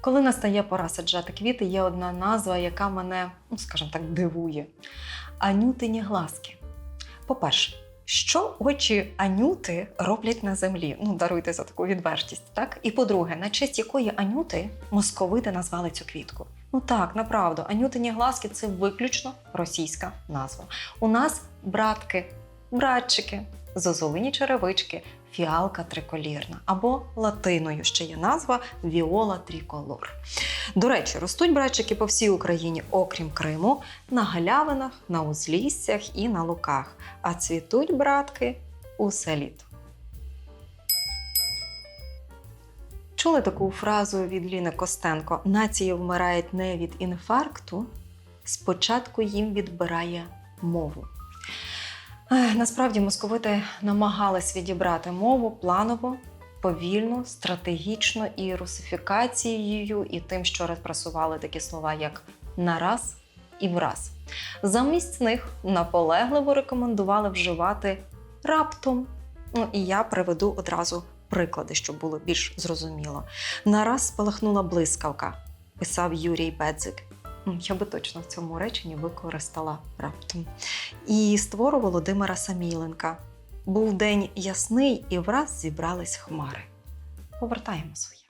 Коли настає пора саджати квіти, є одна назва, яка мене, ну скажімо так, дивує: анютині глазки. По-перше, що очі анюти роблять на землі? Ну, даруйте за таку відвертість, так? І по-друге, на честь якої анюти московити назвали цю квітку? Ну так, направду, анютині глазки це виключно російська назва. У нас братки, братчики, зозулині черевички, фіалка триколірна або латиною ще є назва віола триколор. До речі, ростуть братчики по всій Україні, окрім Криму, на галявинах, на узліссях і на луках, а цвітуть братки усе літо. Чули таку фразу від Ліни Костенко: нації вмирають не від інфаркту, спочатку їм відбирає мову. Насправді московити намагались відібрати мову планово, повільно, стратегічно і русифікацією, і тим, що репресували такі слова, як нараз і враз. Замість них наполегливо рекомендували вживати раптом. Ну і я приведу одразу приклади, щоб було більш зрозуміло. Нараз спалахнула блискавка, писав Юрій Бедзик. Ну, Я би точно в цьому реченні використала раптом. І створу Володимира Саміленка. Був день ясний, і враз зібрались хмари. Повертаємо своє.